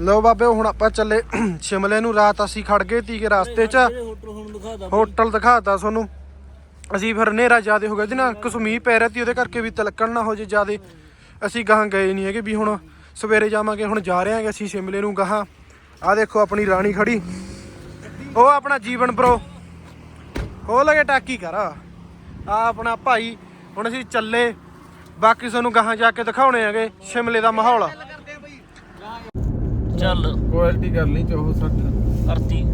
ਲਓ ਬਾਬੇ ਹੁਣ ਆਪਾਂ ਚੱਲੇ ਸ਼ਿਮਲੇ ਨੂੰ। ਰਾਤ ਅਸੀਂ ਖੜ ਗਏ ਤੀ ਕਿ ਰਸਤੇ 'ਚ। ਹੋਟਲ ਹੁਣ ਦਿਖਾਦਾ ਹੋਟਲ ਦਿਖਾਤਾ ਤੁਹਾਨੂੰ। ਅਸੀਂ ਫਿਰ ਹਨੇਰਾ ਜ਼ਿਆਦੇ ਹੋ ਗਿਆ। ਜੀ ਨਾ ਕਸਮੀ ਪੈ ਰਿਹਾ ਤੀ ਉਹਦੇ ਕਰਕੇ ਵੀ ਤਲਕਣ ਨਾ ਹੋ ਜੇ ਜ਼ਿਆਦੇ। ਅਸੀਂ ਗਾਹਾਂ ਗਏ ਨਹੀਂ ਹੈਗੇ ਵੀ ਹੁਣ ਸਵੇਰੇ ਜਾਵਾਂਗੇ ਹੁਣ ਜਾ ਰਹੇ ਹਾਂਗੇ ਅਸੀਂ ਸ਼ਿਮਲੇ ਨੂੰ ਗਾਹਾਂ। ਆ ਦੇਖੋ ਆਪਣੀ ਰਾਣੀ ਖੜੀ। ਉਹ ਆਪਣਾ ਜੀਵਨ ਬ్రో ਹੋ ਲਗੇ ਟਾਕੀ ਕਰ। ਆ ਆਪਣਾ ਭਾਈ। ਹੁਣ ਅਸੀਂ ਚੱਲੇ। ਬਾਕੀ ਤੁਹਾਨੂੰ ਗਾਹਾਂ ਜਾ ਕੇ ਦਿਖਾਉਣੇ ਹੈਗੇ ਸ਼ਿਮਲੇ ਦਾ ਮਾਹੌਲ। ਚੱਲ। ਕੁਆਲਿਟੀ ਕਰ ਲਈ 64 ਕਰਤੀ।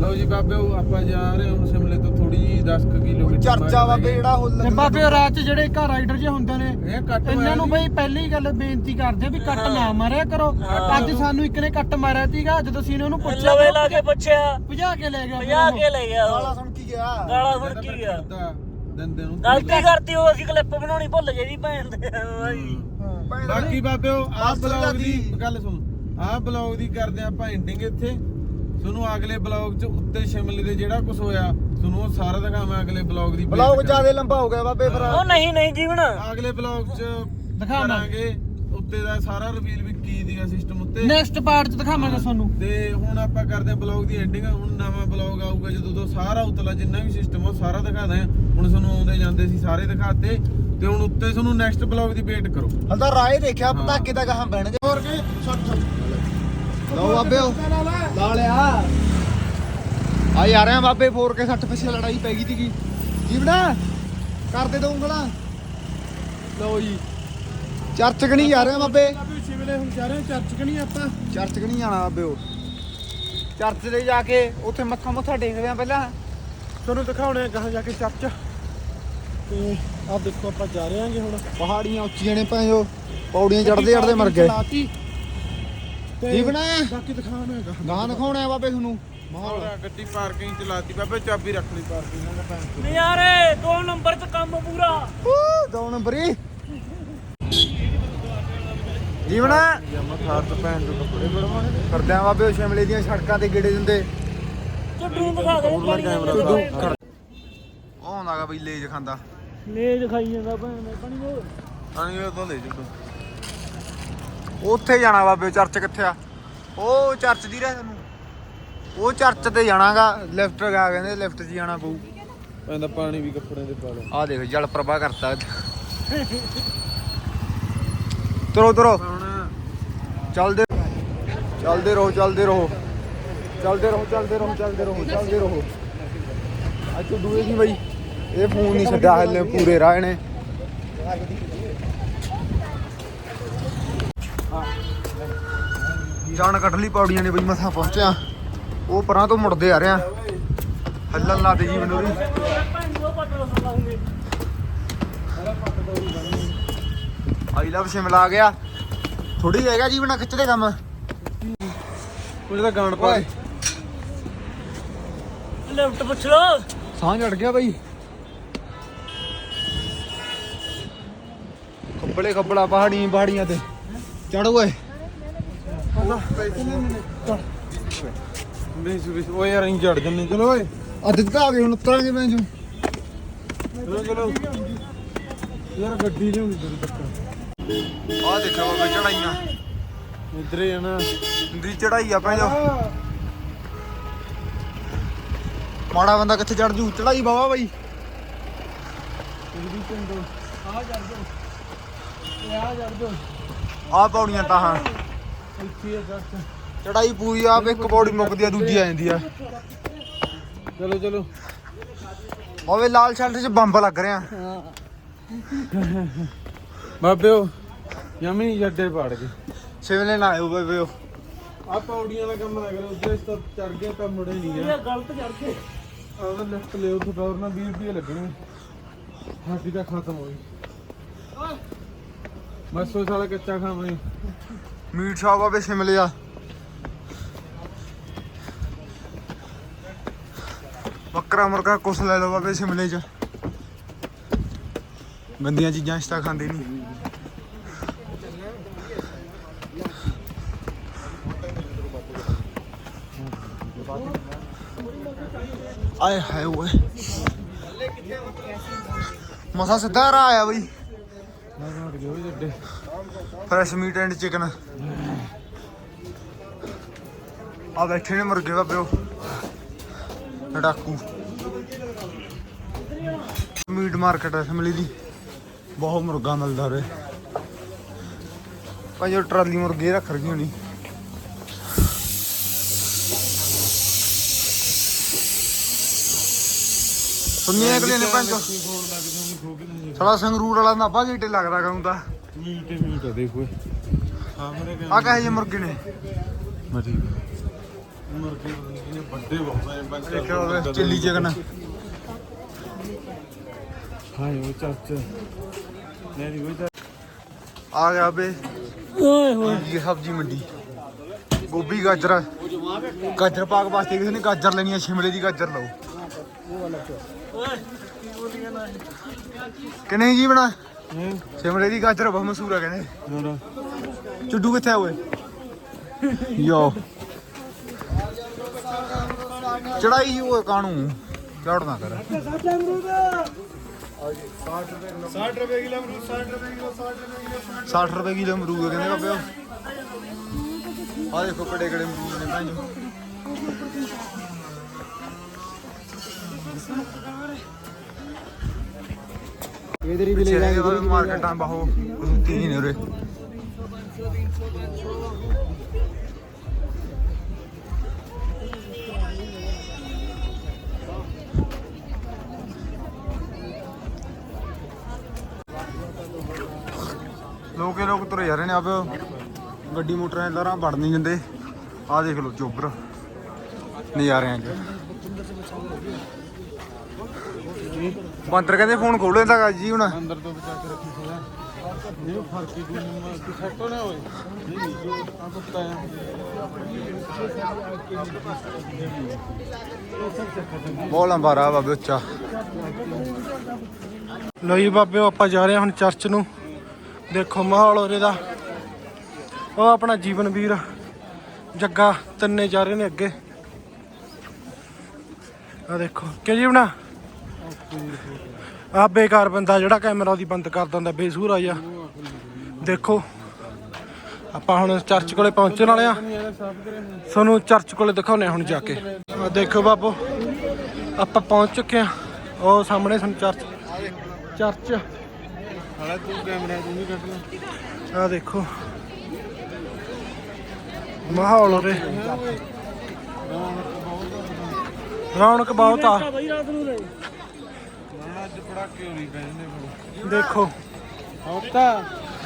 ਲਓ ਜੀ ਬਾਬੇ ਉਹ ਆਪਾਂ ਜਾ ਰਹੇ ਹਾਂ ਹੁਣ ਸ਼ਿਮਲੇ ਤੋਂ ਥੋੜੀ ਜੀ 10 ਕੁ ਕਿਲੋਮੀਟਰ ਚਰਚਾ ਬਾਬੇ ਜਿਹੜਾ ਉਹ ਤੇ ਬਾਬੇ ਰਾਤ 'ਚ ਜਿਹੜੇ ਘਰ ਰਾਈਡਰ ਜੇ ਹੁੰਦੇ ਨੇ ਇਹ ਕੱਟ ਇਹਨਾਂ ਨੂੰ ਬਈ ਪਹਿਲੀ ਗੱਲ ਬੇਨਤੀ ਕਰਦੇ ਆ ਵੀ ਕੱਟ ਨਾ ਮਾਰਿਆ ਕਰੋ। ਅੱਜ ਸਾਨੂੰ ਇੱਕ ਨੇ ਕੱਟ ਮਾਰਿਆ ਸੀਗਾ ਜਦੋਂ ਅਸੀਂ ਉਹਨੂੰ ਪੁੱਛਿਆ ਲਵੇ ਲਾ ਕੇ ਪੁੱਛਿਆ। ਭਜਾ ਕੇ ਲੈ ਗਿਆ ਭਜਾ ਕੇ ਲੈ ਗਿਆ ਗਾਲਾਂ। ਸੁਣ ਕੀ ਗਿਆ। ਗਾਲਾਂ ਸੁਣ ਕੀ ਗਿਆ। ਦੰਦੇ ਨੂੰ ਗਲਤੀ ਕਰਤੀ ਉਹ ਅਸੀਂ ਕਲਿੱਪ ਬਣਾਉਣੀ ਭੁੱਲ ਗਏ ਜੀ ਭੈਣ ਦੇ। ਬਾਕੀ ਬਾਬੇ ਉਹ ਆਹ ਅਸਲ ਬਲੌਗ ਦੀ ਦੀ- ਗੱਲ ਸੁਣ। ਆਹ ਬਲੌਗ ਦੀ ਕਰਦੇ ਆਪਾਂ ਐਂਡਿੰਗ ਇੱਥੇ। ਤੁਹਾਨੂੰ ਅਗਲੇ ਬਲੌਗ 'ਚ ਉੱਤੇ ਸ਼ਿਮਲੇ ਦੇ ਜਿਹੜਾ ਕੁਝ ਹੋਇਆ ਤੁਹਾਨੂੰ ਉਹ ਸਾਰਾ ਦਿਖਾਵਾਂ ਅਗਲੇ ਬਲੌਗ ਦੀ ਬਲੌਗ ਜ਼ਿਆਦਾ ਲੰਬਾ ਹੋ ਗਿਆ ਬਾਬੇ ਫਿਰ ਉਹ ਨਹੀਂ ਨਹੀਂ ਜੀਵਨ ਅਗਲੇ ਬਲੌਗ 'ਚ ਦਿਖਾਵਾਂਗੇ। ਉੱਤੇ ਦਾ ਸਾਰਾ ਰਿਵੀਲ ਵੀ ਕੀ ਦੀਗਾ ਸਿਸਟਮ ਉੱਤੇ। ਨੈਕਸਟ ਪਾਰਟ 'ਚ ਦਿਖਾਵਾਂਗੇ ਤੁਹਾਨੂੰ। ਤੇ ਹੁਣ ਆਪਾਂ ਕਰਦੇ ਹਾਂ ਬਲੌਗ ਦੀ ਐਂਡਿੰਗ ਹੁਣ ਨਵਾਂ ਬਲੌਗ ਆਊਗਾ ਜਦੋਂ ਤੋਂ ਸਾਰਾ ਉਤਲਾ ਜਿੰਨਾ ਵੀ ਸਿਸਟਮ ਉਹ ਸਾਰਾ ਦਿਖਾਦਾ ਹੈ। ਹੁਣ ਤੁਹਾਨੂੰ ਆਉਂਦੇ ਜਾਂਦੇ ਸੀ ਸਾਰੇ ਦਿਖਾਤੇ। ਤੇ ਹੁਣ ਉੱਤੇ ਤੁਹਾਨੂੰ ਨੈਕਸਟ ਬਲੌਗ ਦੀ ਵੇਟ ਕਰੋ। ਹਲ ਤਾਂ ਰਾਏ ਦੇਖਿਆ ਪਟਾਕੇ ਦਾ ਕਹਾਂ ਬਹਿਣਗੇ ਹੋਰ ਕੇ? ਲਓ ਬਾਬੇ ਲਾ ਲਿਆ। ਆ ਯਾਰ ਆ ਬਾਬੇ 4K 60 ਪਿੱਛੇ ਲੜਾਈ ਪੈ ਗਈ ਸੀਗੀ। ਜੀਵੜਾ ਕਰ ਦੇ ਦੋ ਉਂਗਲਾਂ। ਲਓ ਜੀ। ਚਰਚ ਕਣੀ ਜਾ ਰਹੇ ਆ ਬਾਬੇ ਸ਼ਿਮਲੇ ਹੁਣ ਜਾ ਰਹੇ ਹਾਂ ਚਰਚ ਕਣੀ ਆਪਾਂ। ਚਰਚ ਕਣੀ ਜਾਣਾ ਬਾਬੇ ਉਹ ਚਰਚ ਦੇ ਜਾ ਕੇ ਉੱਥੇ ਮੱਥਾ ਮੁੱਥਾ ਟੇਕਦੇ ਆ ਪਹਿਲਾਂ। ਤੁਹਾਨੂੰ ਦਿਖਾਉਣੇ ਆ ਗਾਹਾਂ ਜਾ ਕੇ ਚਰਚ। ਤੇ ਆਹ ਦੇਖੋ ਆਪਾਂ ਜਾ ਰਹੇ ਹਾਂਗੇ ਹੁਣ। ਪਹਾੜੀਆਂ ਉੱਚੀਆਂ ਨੇ ਭਾਂਜੋ ਪੌੜੀਆਂ ਚੜਦੇ ਚੜਦੇ ਮਰ ਗਏ। ਤੇ ਜੀਵਨ ਬਾਕੀ ਦਿਖਾਉਣਾ ਹੈਗਾ। ਗਾਂ ਦਿਖਾਉਣਾ ਬਾਬੇ ਤੁਹਾਨੂੰ? ਮਾਹੌਲ। ਗੱਡੀ ਪਾਰਕਿੰਗ ਚਲਾਤੀ ਬਾਬੇ ਚਾਬੀ ਰੱਖ ਲਈ ਪਾਰਕਿੰਗ ਨਾਲ ਨਜ਼ਾਰੇ ਦੋ ਨੰਬਰ 'ਚ ਕੰਮ ਪੂਰਾ। ਦੋ ਨੰਬਰੀ। ਜੀਵਨ ਜਮਾ ਖਾਰ ਤੋਂ ਭੈਣ ਤੋਂ ਕੱਪੜੇ ਬਣਵਾਉਣੇ ਕਰਦੇ ਆ ਬਾਬੇ ਉਹ ਸ਼ਿਮਲੇ ਦੀਆਂ ਸੜਕਾਂ ਤੇ ਗੇੜੇ ਦਿੰਦੇ। ਨੂੰ ਦਿਖਾ ਦੇ ਉਹ ਆਉਂਦਾਗਾ ਬਈ ਲੇਜ ਖਾਂਦਾ। ਲੈ ਦਿਖਾਈ ਜਾਂਦਾ ਭੈਣ ਨੇ ਪਾਣੀ ਉਹ ਆਣੀ ਉਹ ਤੋਂ ਲੈ ਜੂ ਉੱਥੇ ਜਾਣਾ ਬਾਬੇ ਚਰਚ ਕਿੱਥੇ ਆ? ਉਹ ਚਰਚ ਦੀ ਰਹਿ ਤੈਨੂੰ। ਉਹ ਚਰਚ ਤੇ ਜਾਣਾਗਾ ਲਿਫਟ ਗਾ ਕਹਿੰਦੇ ਲਿਫਟ 'ਚ ਜਾਣਾ ਪਊ। ਪੈਂਦਾ ਪਾਣੀ ਵੀ ਕੱਪੜੇ ਦੇ ਪਾ ਲਓ ਆਹ ਦੇਖ ਜਲ ਪ੍ਰਭਾ ਕਰਤਾ ਤਰੋ ਤਰੋ। ਚੱਲਦੇ ਚੱਲਦੇ ਰਹੋ ਚੱਲਦੇ ਰਹੋ। ਚੱਲਦੇ ਰਹੋ ਚੱਲਦੇ ਰਹੋ ਚੱਲਦੇ ਰਹੋ ਚੱਲਦੇ ਰਹੋ। ਅੱਜ ਤੋਂ ਦੂਏ ਸੀ ਬਈ। ਇਹ ਫੋਨ ਨਹੀਂ ਛੱਡਿਆ ਹਲੇ ਪੂਰੇ ਰਾਹ ਨੇ। ਜਾਣ ਕੱਢ ਲਈ ਪੌੜੀਆਂ ਨੇ ਬਈ ਮਥਾ ਪਹੁੰਚਿਆ। ਉਹ ਪਰਾਂ ਤੋਂ ਮੁੜਦੇ ਆ ਰਿਆ ਹੱਲਣ ਲਾ ਦੇ ਜੀ ਮੈਨੂੰ ਵੀ। ਆਈ ਲਵ ਸ਼ਿਮਲਾ ਆ ਗਿਆ। ਥੋੜੀ ਹੈਗਾ ਜੀਵਨਾ ਖਿੱਚਦੇ ਕੰਮ। ਕੁਝ ਤਾਂ ਗਾਣ ਪਾ ਲੈਫਟ ਪੁੱਛ ਲੋ ਸਾਹ ਚੜ ਗਿਆ ਬਈ। ਖੱਬਲੇ ਖੱਬਲਾ ਪਹਾੜੀਆਂ ਪਹਾੜੀਆਂ ਤੇ। ਚੜ ਓਏ। ਉਹ ਯਾਰ ਅਸੀਂ ਚੜ ਜੰਨੇ ਚਲੋ ਓਏ। ਅੱਧ ਤੱਕ ਆ ਗਏ ਹੁਣ ਉਤਰਾਂਗੇ ਮੈਂ ਜੋ ਚਲੋ ਚਲੋ। ਯਾਰ ਗੱਡੀ ਲਿਆਉਂਦੀ ਤੇਰੀ ਤੱਕ ਆ। ਦੇਖੋ ਬਾਬੇ ਚੜਾਈਆਂ। ਇੱਧਰ ਹੀ ਆ ਨਾ। ਦੀ ਚੜਾਈ ਆ ਪੈ ਜੋ ਮਾੜਾ ਬੰਦਾ ਕਿੱਥੇ ਚੜ ਜੂ? ਚੜਾਈ ਬਈ। ਆ ਪੌੜੀਆਂ ਤਾਂ ਹਾਂ। ਚੜਾਈ ਪੂਰੀ ਆ ਇੱਕ ਪੌੜੀ ਮੁੱਕਦੀ ਆ ਦੂਜੀ ਆ ਜਾਂਦੀ ਆ। ਚਲੋ ਚਲੋ। ਹੋਵੇ ਲਾਲ ਸ਼ਰਟ 'ਚ ਬੰਬ ਲੱਗ ਰਿਹਾ। ਬਾਬਿਓ ਯਮੀ ਜੱਡੇ ਪਾੜ ਗਏ ਸਿਵਲੇ ਨਾ ਆਇਓ ਬੇਬੇ ਉਹ। ਆ ਪੌੜੀਆਂ ਦਾ ਕੰਮ ਨਾ ਕਰੋ ਉੱਧਰ ਇਸ ਤੋਂ ਚੜ ਗਿਆ ਤਾਂ ਮੁੜੇ ਨਹੀਂ ਇਹ ਗਲਤ ਚੜ ਕੇ। ਆਹ ਲੈਫਟ ਲਿਓ ਤੋਂ ਟੌਰ ਨਾਲ 20 ਰੁਪਏ ਲੱਗਣੇ। ਸਾਡੀ ਤਾਂ ਖਤਮ ਹੋਈ। ਮਸੋ ਸਾਲਾ ਕੱਚਾ ਖਾਵਾਂਗੇ ਮੀਟ ਸ਼ਾਪ ਬਾਬੇ ਸ਼ਿਮਲੇ ਆ ਬੱਕਰਾ ਮੁਰਗਾ ਕੁਛ ਲੈ ਲਓ ਬਾਬੇ ਸ਼ਿਮਲੇ 'ਚ ਗੰਦੀਆਂ ਚੀਜ਼ਾਂ ਇਸ ਤਾਂ ਖਾਂਦੇ ਨਹੀਂ ਆਏ ਹਾਏ ਓਏ ਮਸਾ ਸਿੱਧਾ ਰਾਹ ਆਇਆ ਬਈ ਨਾ ਘਟ ਗਏ ਉਹ ਜੱਡੇ ਫਰੈਸ਼ ਮੀਟ ਐਂਡ ਚਿਕਨ। ਆ ਬੈਠੇ ਨੇ ਮੁਰਗੇ ਦਾ ਪਿਓ ਡਾਕੂ ਮੀਟ ਮਾਰਕੀਟ ਹੈ ਸਮਲੀ ਦੀ। ਬਹੁਤ ਮੁਰਗਾ ਮਿਲਦਾ ਰੇ ਭਾਈ ਉਹ ਟਰਾਲੀ ਮੁਰਗੇ ਰੱਖ ਰਹੀ ਹੋਣੀ ਸੁਣੀਏ ਅਗਲੇ ਨੇ ਪੰਜ ਸਾਲਾ ਸੰਗਰੂਰ ਵਾਲਾ ਨਾਭਾ ਗੇਟੇ ਲੱਗਦਾ ਕਹੂੰ ਤਾਂ ਮੀਟ ਮੀਟ ਦੇਖੋ ਸਾਹਮਣੇ ਆ ਕਹੇ ਜੇ ਮੁਰਗੇ ਨੇ। ਮਰੀ ਮੁਰਗੇ ਨੇ ਵੱਡੇ ਬਹੁਤ ਨੇ ਇੱਕ ਉਹ ਚਿੱਲੀ ਚਿਕਨ। ਹਾਏ ਉਹ ਚਾਚਾ। ਮੇਰੀ ਉਹ ਆ ਗਿਆ ਬੇ। ਓਏ ਹੋਏ। ਇਹ ਸਬਜ਼ੀ ਮੰਡੀ। ਗੋਭੀ ਗਾਜਰ। ਗਾਜਰ ਪਾਕ ਵਾਸਤੇ ਕਿਸੇ ਨੇ ਗਾਜਰ ਲੈਣੀ ਹੈ ਸ਼ਿਮਲੇ ਦੀ ਗਾਜਰ ਲਓ। ਕਿ ਨਹੀਂ ਜੀ ਬਣਾ ਸ਼ਿਮਲੇ ਦੀ ਗਾਜਰ ਬਹੁਤ ਮਸ਼ਹੂਰ ਆ ਕਹਿੰਦੇ। ਚੁੱਡੂ ਕਿੱਥੇ ਆ ਓਏ? ਯੋ। ਚੜਾਈ ਓਏ ਕਾਣੂ। ਚੜ ਨਾ ਕਰ। 60 ਰੁਪਏ ਕਿਲੋ ਅਮਰੂਦ 60 ਰੁਪਏ ਕਿਲੋ 60 ਰੁਪਏ ਕਿਲੋ ਅਮਰੂਦ ਕਹਿੰਦੇ ਬਾਬਿਓ ਆ ਦੇਖੋ ਕੜੇ ਕੜੇ ਅਮਰੂਦ ਨੇ ਭਾਂਜੋ ਇਧਰ ਹੀ ਮਿਲੇਗਾ ਇਧਰ ਹੀ ਮਾਰਕੀਟਾਂ ਬਾਹੋ ਰੁੱਤੀ ਨਹੀਂ ਨੇ ਉਰੇ। ਲੋਕੇ ਲੋਕ ਤੁਰੇ ਜਾ ਰਹੇ ਨੇ ਆਪ। ਗੱਡੀ ਮੋਟਰਾਂ ਦੇ ਲਰਾਂ ਵੜ ਨਹੀਂ ਦਿੰਦੇ। ਆਹ ਦੇਖ ਲਓ ਚੋਬਰ ਨਜ਼ਾਰਿਆਂ 'ਚ ਬਾਂਦਰ ਕਹਿੰਦੇ ਫੋਨ ਖੋਲ ਲੈਂਦਾ ਜੀ ਹੁਣ। ਅੰਦਰ ਤੋਂ ਬਚਾ ਕੇ ਰੱਖੀ ਸਦਾ ਇਹ ਫ਼ਰਕ ਹੀ ਨਹੀਂ ਕਿ ਸੈੱਟ ਨਾ ਹੋਏ ਨਹੀਂ ਜੋ ਆ ਕੁੱਤਾ ਹੈ ਬਹੁਤ ਲੰਬਾ ਰਾਹ ਬਾਬੇ ਉੱਚਾ। ਲੋ ਜੀ ਬਾਬਿਓ ਆਪਾਂ ਜਾ ਰਹੇ ਹਾਂ ਹੁਣ ਚਰਚ ਨੂੰ। ਦੇਖੋ ਮਾਹੌਲ ਉਰੇ ਦਾ। ਉਹ ਆਪਣਾ ਜੀਵਨ ਵੀਰ ਜੱਗਾ ਤਿੰਨੇ ਜਾ ਰਹੇ ਨੇ ਅੱਗੇ। ਆ ਦੇਖੋ ਕਿ ਜੀਵਨਾ ਆ ਬੇਕਾਰ ਬੰਦਾ ਜਿਹੜਾ ਕੈਮਰਾ ਦੀ ਬੰਦ ਕਰ ਦਿੰਦਾ, ਬੇਸੂਰਾ ਜਿਹਾ ਦੇਖੋ, ਆਪਾਂ ਹੁਣ ਚਰਚ ਕੋਲੇ ਪਹੁੰਚਣ ਵਾਲੇ ਆ। ਤੁਹਾਨੂੰ ਚਰਚ ਕੋਲੇ ਦਿਖਾਉਨੇ ਹੁਣ ਜਾ ਕੇ। ਆ ਦੇਖੋ ਬਾਬੂ, ਆਪਾਂ ਪਹੁੰਚ ਚੁੱਕੇ ਆ। ਉਹ ਸਾਹਮਣੇ ਸਾਨੂੰ ਚਰਚ ਚਰਚ। ਹਾਲਾ ਤੂੰ ਕੈਮਰਾ ਤੂੰ ਨਹੀਂ ਕੱਢਣਾ ਆ ਦੇਖੋ। ਮਾਹੌਲ ਉਰੇ। ਰੌਣਕ ਬਹੁਤ ਆ। ਬਈ ਰਾਤ ਨੂੰ ਅੱਜ ਪੜਾਕੇ ਹੋਣੀ ਪੈਂਦੇ ਦੇਖੋ। ਹੌਤਾ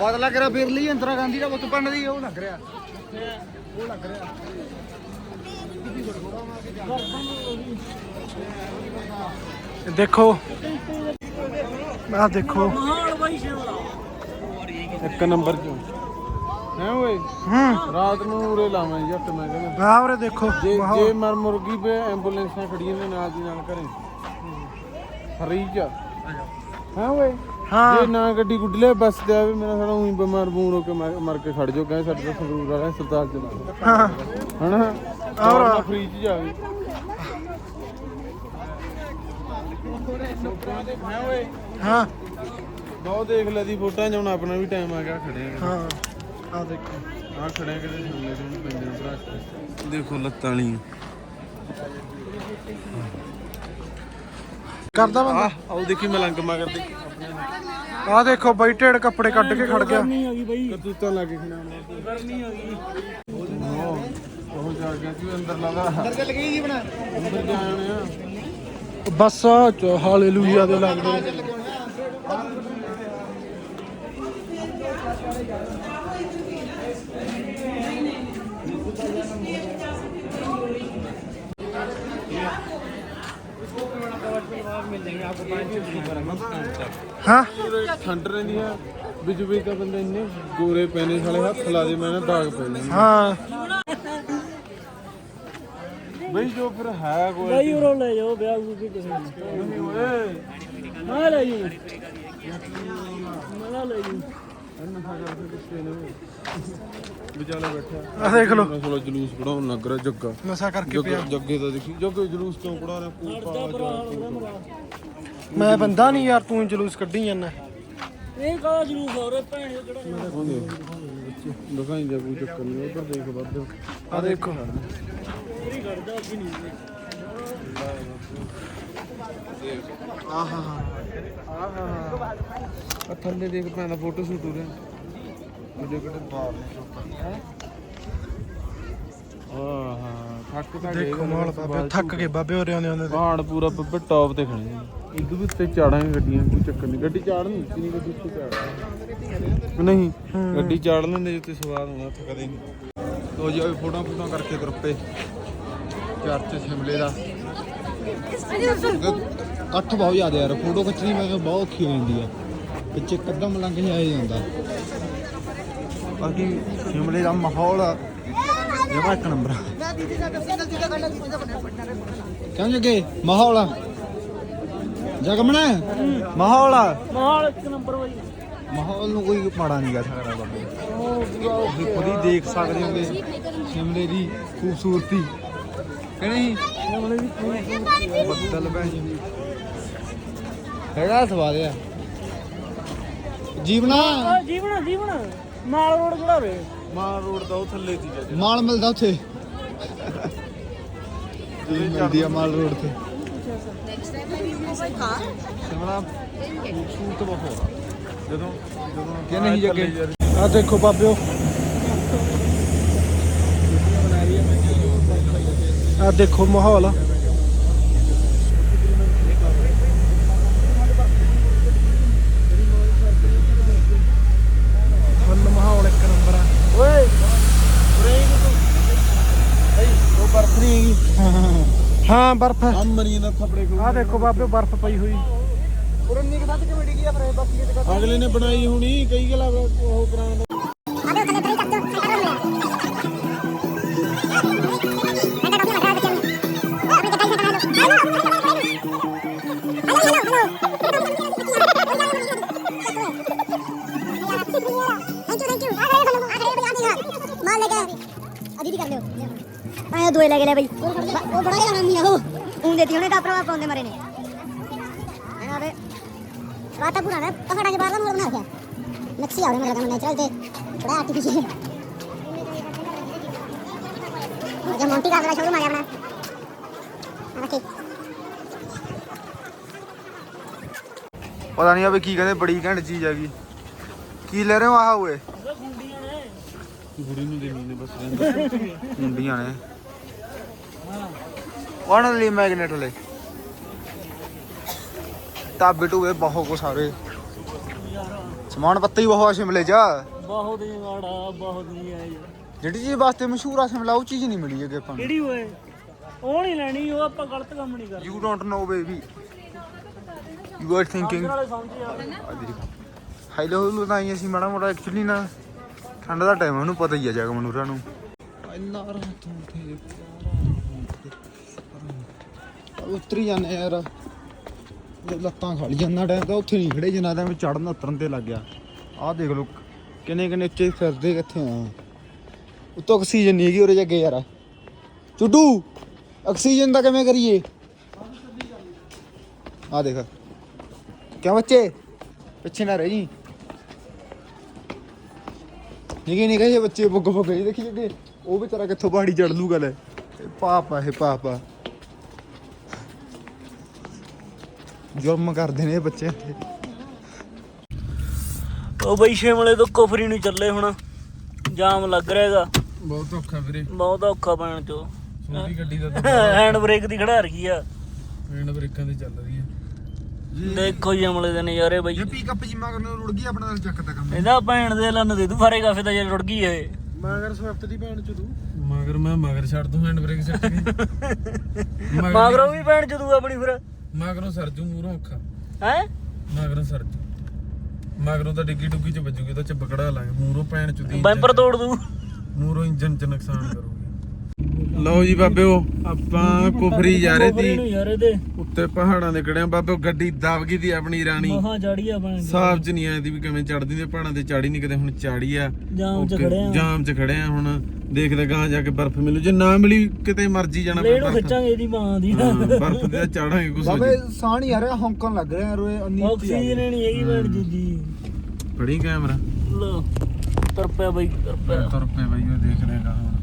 ਬਦਲਾ ਕਰਾ ਫਿਰ ਲਈ ਇੰਦਰਾ ਗਾਂਧੀ ਦਾ ਬੁੱਤ ਪੰਨ ਦੀ ਉਹ ਲੱਗ ਰਿਹਾ। ਉਹ ਲੱਗ ਰਿਹਾ। ਦੇਖੋ। ਆ ਦੇਖੋ। ਇੱਕ ਨੰਬਰ ਚ ਹੈ ਓਏ? ਹੂੰ। ਰਾਤ ਨੂੰ ਉਰੇ ਲਾਵਾਂ ਜੱਟ ਮੈਂ ਕਹਿੰਦਾ। ਆ ਉਰੇ ਦੇਖੋ ਜੇ ਮਰ ਮੁਰਗੀ ਪੇ ਐਂਬੂਲੈਂਸਾਂ ਖੜੀਆਂ ਨੇ ਨਾਲ ਦੀ ਨਾਲ ਘਰੇ। ਹਰੀਜ ਹੈ ਓਏ। ਹਾਂ। ਜੇ ਨਾ ਗੱਡੀ ਗੁੱਡ ਲਿਆ ਬੱਸ ਤੇ ਆਵੇ ਮੇਰਾ ਸਾਲਾ ਉਹੀ ਬਿਮਾਰ ਬੂਰ ਹੋ ਕੇ ਮਰ ਮਰ ਕੇ ਖੜ ਜਾਓ ਕਹਿੰਦੇ ਸਾਡੇ ਤਾਂ ਸੰਗਰੂਰ ਵਾਲਾ ਹਸਪਤਾਲ ਚ ਲਾ ਹਾਂ। ਹਣਾ ਔਰ- ਫ੍ਰੀ ਚ ਜਾਵੇ। ਹੈ ਬਹੁਤ ਦੇਖ ਲੈ ਦੀ ਫੋਟੋਆਂ ਚ ਹੁਣ ਆਪਣਾ ਵੀ ਟਾਈਮ ਆ ਗਿਆ ਖੜੇ ਹਾਂ। ਆ ਦੇਖੋ। ਆ ਖੜੇ ਕਿਤੇ ਸੁਣਲੇ ਨੂੰ ਪੈਂਦੇ ਨੇ ਭਰਾ ਦੇਖੋ ਲੱਤਾਂ ਵਾਲੀ ਕਰਦਾ ਬੰਦਾ? ਆਓ ਦੇਖੀ ਮਲੰਗ ਮਗਰ ਦੇ। ਆ ਦੇਖੋ ਬਈ ਢੇੜ ਕੱਪੜੇ ਕੱਢ ਕੇ ਖੜ ਗਿਆ। ਨਹੀਂ ਆ ਗਈ ਬਈ। ਕਰਤੂਤਾਂ ਲਾ ਕੇ ਖੜਾ ਗਰਮੀ ਆ ਗਈ। ਉਹ ਜਾ ਗਿਆ ਤੂੰ ਅੰਦਰ ਲਗਾ ਅੰਦਰ ਚੱਲ ਗਈ ਜੀ ਬਣਾ ਅੰਦਰ ਜਾਣੇ ਆ। ਬਸ ਹਾਲੇਲੂਇਆ ਦੇ ਲੱਗਦੇ। ਹਾਂ? ਠੰਡ ਰਹਿੰਦੀ ਆ। ਵਿੱਚ ਵਿੱਚ ਤਾਂ ਬੰਦੇ ਇੰਨੇ ਗੋਰੇ ਪੈਨੇ ਸਾਲੇ ਹੱਥ ਲਾ ਦੇ ਮੈਂ ਨਾ ਦਾਗ ਪੈਨੇ ਹਾਂ। ਬਈ ਜੋ ਫਿਰ ਹੈ ਕੋਈ। ਬਈ ਉਰੋਂ ਲੈ ਜਾਓ ਵਿਆਹ ਨੂੰ ਕੀ ਕਿਸੇ ਨਹੀਂ ਓਏ। ਨਾ ਲੈ ਜੀ ਨਾ ਲੈ ਜੀ ਇਹਨਾਂ ਸਾਗਰ ਦੇ ਕੁੱਤੇ ਨੇ ਵਿਚਾਲੇ ਬੈਠਾ। ਆ ਦੇਖ ਲਓ। ਮੈਂ ਸੋਲਾ ਜਲੂਸ ਕਢਾਉਣ ਲੱਗ ਰਿਹਾ ਜੱਗਾ। ਨਸ਼ਾ ਕਰਕੇ ਜੱਗੇ ਪਿਆ। ਜੱਗੇ ਦਾ ਦੇਖੀ ਜੱਗੇ ਜਲੂਸ ਕਿਉਂ ਕਢਾ ਰਿਹਾ? ਪੂਪਾ ਮੈਂ ਬੰਦਾ ਨਹੀਂ ਯਾਰ ਤੂੰ ਜਲੂਸ ਕੱਢੀ ਜਾਂਦਾ। ਇਹ ਕਾਹ ਜਲੂਸ ਹੋ ਰਿਹਾ ਭੈਣ ਜਿਹੜਾ ਚ ਦਿਖਾਈ ਜਾ ਕੋਈ ਚੱਕਰ ਨਹੀਂ ਉਧਰ ਦੇਖ ਵੱਧ। ਆ ਦੇਖੋ। ਆਹਾ ਆਹਾ ਆ ਥੱਲੇ ਦੇਖ ਪੈਂਦਾ ਫੋਟੋ ਸ਼ੂਟ ਹੋ ਰਿਹਾ। ਵੀਡੀਓ ਕਿਤੇ ਬਾਹਰ ਨੇ ਆਹ ਹਾਂ? ਥੱਕ ਤਾਂ ਗਏ ਦੇਖੋ ਮਾਲ ਬਾਬੇ ਥੱਕ ਗਏ ਬਾਬੇ ਹੋਰੇ ਆਉਂਦੇ ਆਉਂਦੇ। ਪਹਾੜ ਪੂਰਾ ਬੱਬੇ ਟੌਪ ਤੇ ਖੜੇ ਆ ਇਦੋਂ ਵੀ ਉੱਤੇ ਚਾੜਾਂਗੇ ਗੱਡੀਆਂ ਕੋਈ ਚੱਕਰ ਨਹੀਂ। ਗੱਡੀ ਚਾੜ ਨਹੀਂ ਕਿੰਨੀ ਗੱਡੀ ਉੱਤੇ ਚਾੜ। ਨਹੀਂ। ਗੱਡੀ ਚਾੜ ਲੈਂਦੇ ਜਿੱਤੇ ਸਵਾਦ ਆਉਂਦਾ ਉੱਥੇ ਕਦੇ ਨਹੀਂ। ਲੋ ਜੀ ਫੋਟੋ ਫੋਟੋ ਕਰਕੇ ਗਰੁੱਪੇ ਚਰਚ ਸ਼ਿਮਲੇ ਦਾ। ਅੱਠ ਬਹੁਤ ਜ਼ਿਆਦਾ ਯਾਰ ਫੋਟੋ ਖਿੱਚਣੀ ਮੈਂ ਕਿਹਾ ਬਹੁਤ ਔਖੀ ਹੋ ਜਾਂਦੀ ਆ। ਪਿੱਛੇ ਕਦਮ ਲੰਘ ਜਾਇਆ ਜਾਂਦਾ। ਬਾਕੀ ਸ਼ਿਮਲੇ ਦਾ ਮਾਹੌਲ ਜਮਾ ਇੱਕ ਨੰਬਰ ਆ। ਕਿਉਂ ਜਗੇ? ਮਾਹੌਲ ਜਗਮਣਾ? ਮਾਹੌਲ ਆ। ਮਾਹੌਲ ਇੱਕ ਨੰਬਰ ਬਾਈ ਮਾਹੌਲ ਨੂੰ ਕੋਈ ਮਾੜਾ ਨਹੀਂ ਕਹਿ ਸਕਦਾ ਬਾਬੇ। ਤੁਸੀਂ ਖੁਦ ਹੀ ਦੇਖ ਸਕਦੇ ਹੋਗੇ ਸ਼ਿਮਲੇ ਦੀ ਖੂਬਸੂਰਤੀ। ਕਿ ਨਹੀਂ? ਬੱਦਲ ਭੈਣ ਜੀ ਹੈਗਾ ਸਵਾਦ ਆ? ਜੀਵਨਾ? ਜੀਵਨ ਜੀਵਨ। ਮਾਲ ਰੋਡ ਕਿਹੜਾ ਰੇ ਮਾਰ ਰੋਡ ਦਾ ਉਹ ਥੱਲੇ ਸੀ ਜਾ ਮਾਲ ਮਿਲਦਾ ਉੱਥੇ। ਜੀ ਮਿਲਦੀ ਆ ਮਾਲ ਰੋਡ ਤੇ। ਸ਼ਿਮਲਾ ਖੂਬਸੂਰਤ ਬਹੁਤ ਆ। ਜਦੋਂ ਜਦੋਂ ਕਿ ਨਹੀਂ ਜੱਗੇ? ਆ ਦੇਖੋ ਬਾਬਿਓ। ਆ ਦੇਖੋ ਮਾਹੌਲ ਫੁੱਲ ਮਾਹੌਲ ਇੱਕ ਨੰਬਰ ਆ ਓਏ ਉਹ ਬਰਫ ਨਹੀਂ ਹੈਗੀ। ਹਾਂ ਬਰਫ ਆ ਮਰੀ ਨਾ ਥੱਪੜੇ ਆ ਦੇਖੋ ਬਾਬਿਓ ਬਰਫ ਪਈ ਹੋਈ। ਅਗਲੇ ਨੇ ਬਣਾਈ ਹੋਣੀ ਕਈ ਗਲਾ ਉਹ ਕਰਾਉਣ ਆਇਆ ਦੋਏ ਲੈ ਗਏ ਲੈ ਬਈ। ਉਹ ਬੜਾ ਜਿਹਾ ਨਹੀਂ ਆ ਉਹ ਉਹ ਦੇਤੀ ਉਹਨੇ ਤਾਂ ਪ੍ਰਭਾਵ ਪਾਉਂਦੇ ਮਰੇ ਨੇ। ਇਹਨਾਂ ਦੇ ਰਾਤਾ ਪੂਰਾ ਨਾ ਪਹਾੜਾਂ ਦੇ ਬਾਹਰ ਦਾ ਮੋੜ ਬਣਾ ਰੱਖਿਆ। ਨਕਸ਼ੀ ਆਉਣੇ ਮੇਰਾ ਕੰਮ ਨੈਚੁਰਲ ਤੇ ਬੜਾ ਆਰਟੀਫੀਸ਼ੀਅਲ ਜੇ ਮੌਂਟੀ ਦਾ ਸ਼ੋਰੂਮ ਆ ਗਿਆ ਆਪਣਾ। ਆ ਠੀਕ ਪਤਾ ਨਹੀਂ ਆਵੇ ਕੀ ਕਹਿੰਦੇ ਬੜੀ ਘੈਂਟ ਚੀਜ਼ ਹੈਗੀ ਕੀ ਲੈ ਰਹੇ ਹੋ ਆਹ ਓਏ? ਗੁੜੀ ਨੂੰ ਦੇਣੀ ਨੇ। ਬਸ ਰਹਿੰਦਾ ਮੁੰਡੀਆਂ ਨੇ। ਉਹਨਾਂ ਲਈ ਮੈਗਨੇਟ ਲੈ ਟਾਬੇ ਟੂਬੇ ਬਹੁਤ ਕੋ ਸਾਰੇ। ਸਮਾਨ ਪੱਤਾ ਹੀ ਬਹੁਤ ਆ ਸ਼ਿਮਲੇ ਚ। ਬਹੁਤ ਹੀ ਮਾੜਾ ਬਹੁਤ ਹੀ ਆ ਯਾਰ ਜਿਹੜੀ ਚੀਜ਼ ਵਾਸਤੇ ਮਸ਼ਹੂਰ ਆ ਸ਼ਿਮਲਾ ਉਹ ਚੀਜ਼ ਨਹੀਂ ਮਿਲੀ ਅੱਗੇ ਆਪਾਂ ਨੂੰ। ਕਿਹੜੀ ਓਏ? ਉਹ ਨਹੀਂ ਲੈਣੀ ਉਹ ਆਪਾਂ ਗਲਤ ਕੰਮ ਨਹੀਂ ਕਰਦੇ। You don't know baby you are thinking ਨਾਲੇ ਸਮਝ ਹੈਲੋ ਤਾਂ ਆਈ ਅਸੀਂ ਮਾੜਾ ਮੋਟਾ ਐਕਚੁਅਲੀ ਨਾ ਠੰਡ ਦਾ ਟਾਈਮ ਉਹਨੂੰ ਪਤਾ ਹੀ ਆ ਜਗ ਮਨੂਰਾ ਨੂੰ। ਇੰਨਾ ਰਾਤ ਹੁੰਦੇ ਉਤਰੀ ਜਾਂਦੇ ਯਾਰ। ਲੱਤਾਂ ਖੜ ਜਾਂਦਾ ਟਾਈਮ ਤਾਂ, ਉੱਥੇ ਨਹੀਂ ਖੜੇ ਜਿੰਨਾ ਟਾਈਮ ਚੜਨ ਉਤਰਨ ਤੇ ਲੱਗ ਗਿਆ। ਆਹ ਦੇਖ ਲੋ ਕਿੰਨੇ ਕਿੰਨੇ ਉੱਚੇ ਫਿਰਦੇ ਕਿੱਥੇ ਆ। ਉੱਤੋਂ ਆਕਸੀਜਨ ਨਹੀਂ ਹੈਗੀ ਉਰੇ ਜੱਗੇ ਯਾਰ। ਚੁੱਡੂ ਆਕਸੀਜਨ ਦਾ ਕਿਵੇਂ ਕਰੀਏ? ਆ ਦੇਖ। ਕਿਆ ਬੱਚੇ? ਪਿੱਛੇ ਨਾ ਰਹਿ ਜੀ। ਨਿੱਕੇ ਨਿੱਕੇ ਜਿਹੇ ਬੱਚੇ ਬੁੱਗ ਬੁੱਗ ਜੀ ਦੇਖੀ ਜੱਗੇ। ਉਹ ਵਿਚਾਰਾ ਕਿੱਥੋਂ ਪਹਾੜੀ ਚੜ ਲੂਗਾ ਲੈ। ਇਹ ਪਾਪ ਆ, ਇਹ ਪਾਪ ਆ। ਜੁਰਮ ਕਰਦੇ ਨੇ ਇਹ ਬੱਚੇ। ਇੱਥੇ ਉਹ ਬਈ ਸ਼ਿਮਲੇ ਤੋਂ ਕੁਫਰੀ ਨੂੰ ਚੱਲੇ ਹੁਣ। ਜਾਮ ਲੱਗ ਰਿਹਾਗਾ ਬਹੁਤ ਔਖਾ ਵੀਰੇ। ਬਹੁਤ ਔਖਾ ਪੈਣ ਚੋ। ਛੋਟੀ ਗੱਡੀ ਦਾ ਤਾਂ ਹੈਂਡ ਬ੍ਰੇਕ ਦੀ ਖੜਾ ਰਹੀ ਆ। ਹੈਂਡ ਬ੍ਰੇਕਾਂ ਤੇ ਚੱਲ ਰਹੀ ਹੈ ਦੇਖੋ ਸ਼ਿਮਲੇ ਦੇ ਨਜ਼ਾਰੇ ਬਈ। ਇਹ ਪਿਕਅਪ ਜਿੰਮਾ ਕਰਨ ਨੂੰ ਰੁੜ ਗਈ ਆਪਣਾ ਨਾਲ ਚੱਕ ਦਾ ਕੰਮ। ਇਹਦਾ ਭੈਣ ਦੇ ਲੰਨ ਦੇ ਦੂ ਫਾਰੇ ਕਾਫੇ ਦਾ ਜੇ ਰੁੜ ਗਈ ਏ ਮਗਰ ਸਵਿਫਟ ਦੀ ਭੈਣ ਚ ਤੂੰ ਮਗਰ ਮੈਂ ਮਗਰ ਛੱਡ ਦੂੰ ਹੈਂਡ ਬ੍ਰੇਕ ਛੱਡ ਕੇ ਮਗਰੋਂ ਵੀ ਭੈਣ ਚ ਦੂ ਆਪਣੀ ਫਿਰ। ਮਗਰੋਂ ਸਰਜੂ ਮੂਹਰੋਂ ਔਖਾ ਹੈ? ਮਗਰੋਂ ਸਰਜੂ ਮਗਰੋਂ ਤਾਂ ਡਿੱਗੀ ਡੁੱਗੀ ਚ ਵੱਜੂਗੀ ਤਾਂ ਚੱਬਕੜਾ ਲਾਂਗੇ। ਮੂਹਰੋਂ ਪੈਣ ਚ ਦੀ ਬੈਂਪਰ ਤੋੜ ਦੂ। ਮੂਹਰੋਂ ਇੰਜਨ ਚ ਨੁਕਸਾਨ ਕਰੂਗੀ। ਲਓ ਜੀ ਬਾਬਿਓ ਆਪਾਂ ਕੁਫਰੀ ਜਾ ਰਹੇ ਸੀ। ਉੱਤੇ ਪਹਾੜਾਂ ਦੇ ਕੜਿਆਂ ਬਾਬਿਓ ਗੱਡੀ ਦਬ ਗਈ ਦੀ ਆਪਣੀ ਰਾਣੀ। ਮਹਾ ਜਾੜੀ ਆ ਦੀ। ਸਾਫ਼ ਚ ਨਹੀਂ ਆਈ ਦੀ ਵੀ ਕਿਵੇਂ ਚੜਦੀ ਤੇ ਪਹਾੜਾਂ ਤੇ ਚੜੀ ਨਹੀਂ ਕਦੇ ਹੁਣ ਚਾੜੀ ਆ। ਜਾਮ ਚ ਓਕੇ, ਖੜੇ ਆ ਜਾਮ ਚ ਹੁਣ। ਦੇਖਦੇ ਗਾਂ ਜਾ ਕੇ ਬਰਫ਼ ਮਿਲੂ। ਜੇ ਨਾ ਮਿਲੀ ਕਿਤੇ ਮਰਜ਼ੀ ਜਾਣਾ ਲੈ ਨੂੰ ਬਰਫ਼ ਖਿੱਚਾਂਗੇ ਇਹਦੀ ਮਾਂ ਦੀ। ਬਰਫ਼ ਤੇ ਚਾੜਾਂਗੇ ਕੁਛ ਬਾਬੇ ਸਾਹ ਨਹੀਂ ਆ ਰਿਹਾ ਹੌਂਕਣ ਲੱਗ ਰਿਹਾ ਯਾਰ ਓਏ ਅੰਨੀ ਆਕਸੀਜਨ ਨਹੀਂ ਹੈਗੀ ਭੈਣ ਜੀ ਦੀ। ਫੜੀ ਕੈਮਰਾ। ਲੋ ਤੁਰ ਪਿਆ ਬਈ ਤੁਰ ਪਿਆ। ਤੁਰ ਪਏ ਬਈ ਉਹ ਦੇਖ ਰਹੇਗਾ ਹੁਣ।